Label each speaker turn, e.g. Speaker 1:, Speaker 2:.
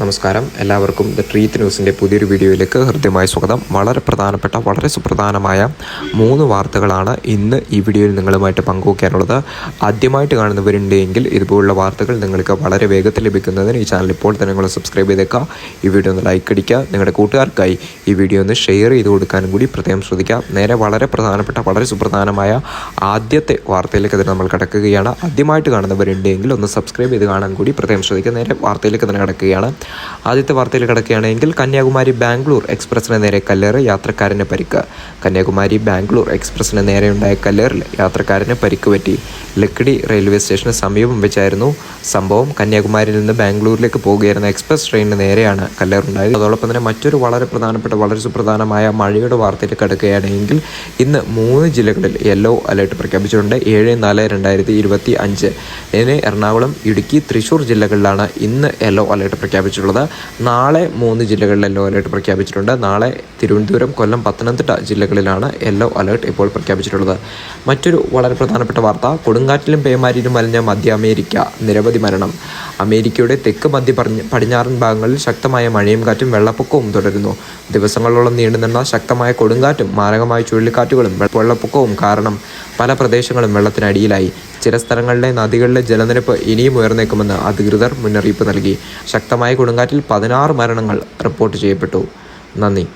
Speaker 1: നമസ്കാരം. എല്ലാവർക്കും ദ ട്രീത്ത് ന്യൂസിന്റെ പുതിയൊരു വീഡിയോയിലേക്ക് ഹൃദ്യമായ സ്വാഗതം. വളരെ പ്രധാനപ്പെട്ട വളരെ സുപ്രധാനമായ മൂന്ന് വാർത്തകളാണ് ഇന്ന് ഈ വീഡിയോയിൽ നിങ്ങളുമായിട്ട് പങ്കുവയ്ക്കാനുള്ളത് ആദ്യമായിട്ട് കാണുന്നവരുണ്ടെങ്കിൽ ഇതുപോലുള്ള വാർത്തകൾ നിങ്ങൾക്ക് വളരെ വേഗത്തിൽ ലഭിക്കുന്നതിന് ഈ ചാനൽ ഇപ്പോൾ തന്നെ നിങ്ങൾ സബ്സ്ക്രൈബ് ചെയ്തേക്കുക. ഈ വീഡിയോ ഒന്ന് ലൈക്ക് അടിക്കുക. നിങ്ങളുടെ കൂട്ടുകാർക്കായി ഈ വീഡിയോ ഒന്ന് ഷെയർ ചെയ്ത് കൊടുക്കാനും കൂടി പ്രത്യേകം ശ്രദ്ധിക്കുക. നേരെ വളരെ പ്രധാനപ്പെട്ട വളരെ സുപ്രധാനമായ ആദ്യത്തെ വാർത്തയിലേക്ക് തന്നെ നമ്മൾ കിടക്കുകയാണ്. ആദ്യമായിട്ട് കാണുന്നവരുണ്ടെങ്കിൽ ഒന്ന് സബ്സ്ക്രൈബ് ചെയ്ത് കാണാൻ കൂടി പ്രത്യേകം ശ്രദ്ധിക്കുക. നേരെ വാർത്തയിലേക്ക് തന്നെ കിടക്കുകയാണ്. ആദ്യത്തെ വാർത്തയിൽ കിടക്കുകയാണെങ്കിൽ കന്യാകുമാരി ബാംഗ്ലൂർ എക്സ്പ്രസിന് നേരെ കല്ലേറ് യാത്രക്കാരന് പരിക്ക്. കന്യാകുമാരി ബാംഗ്ലൂർ എക്സ്പ്രസിന് നേരെ ഉണ്ടായ കല്ലേറിൽ യാത്രക്കാരന് പരിക്ക് പറ്റി. ലക്കിടി റെയിൽവേ സ്റ്റേഷന് സമീപം വെച്ചായിരുന്നു സംഭവം. കന്യാകുമാരിയിൽ നിന്ന് ബാംഗ്ലൂരിലേക്ക് പോകുകയായിരുന്ന എക്സ്പ്രസ് ട്രെയിനിന് നേരെയാണ് കല്ലേറുണ്ടായത് അതോടൊപ്പം തന്നെ മറ്റൊരു വളരെ പ്രധാനപ്പെട്ട വളരെ സുപ്രധാനമായ മഴയുടെ വാർത്തയിൽ കിടക്കുകയാണെങ്കിൽ ഇന്ന് മൂന്ന് ജില്ലകളിൽ യെല്ലോ അലേർട്ട് പ്രഖ്യാപിച്ചിട്ടുണ്ട്. ഏഴ് നാല് രണ്ടായിരത്തി ഇരുപത്തി അഞ്ച്. എറണാകുളം ഇടുക്കി തൃശ്ശൂർ ജില്ലകളിലാണ് ഇന്ന് യെല്ലോ അലേർട്ട് പ്രഖ്യാപിച്ചിട്ടുള്ളത് നാളെ മൂന്ന് ജില്ലകളിൽ യെല്ലോ അലേർട്ട് പ്രഖ്യാപിച്ചിട്ടുണ്ട്. നാളെ തിരുവനന്തപുരം കൊല്ലം പത്തനംതിട്ട ജില്ലകളിലാണ് യെല്ലോ അലേർട്ട് ഇപ്പോൾ പ്രഖ്യാപിച്ചിട്ടുള്ളത്. മറ്റൊരു വളരെ പ്രധാനപ്പെട്ട വാർത്ത കൊടുങ്കാറ്റിലും പേമാരിയിലും മലിഞ്ഞ മധ്യ അമേരിക്ക നിരവധി മരണം. അമേരിക്കയുടെ തെക്ക് മധ്യ പടിഞ്ഞാറൻ ഭാഗങ്ങളിൽ ശക്തമായ മഴയും കാറ്റും വെള്ളപ്പൊക്കവും തുടരുന്നു. ദിവസങ്ങളോളം നീണ്ടുനിന്ന ശക്തമായ കൊടുങ്കാറ്റും മാരകമായ ചുഴലിക്കാറ്റുകളും വെള്ളപ്പൊക്കവും കാരണം പല പ്രദേശങ്ങളും വെള്ളത്തിനടിയിലായി. ചില സ്ഥലങ്ങളിലെ നദികളിലെ ജലനിരപ്പ് ഇനിയും ഉയർന്നേക്കുമെന്ന് അധികൃതർ മുന്നറിയിപ്പ് നൽകി. ശക്തമായ കൊടുങ്കാറ്റിൽ പതിനാറ് മരണങ്ങൾ റിപ്പോർട്ട് ചെയ്യപ്പെട്ടു. നന്ദി.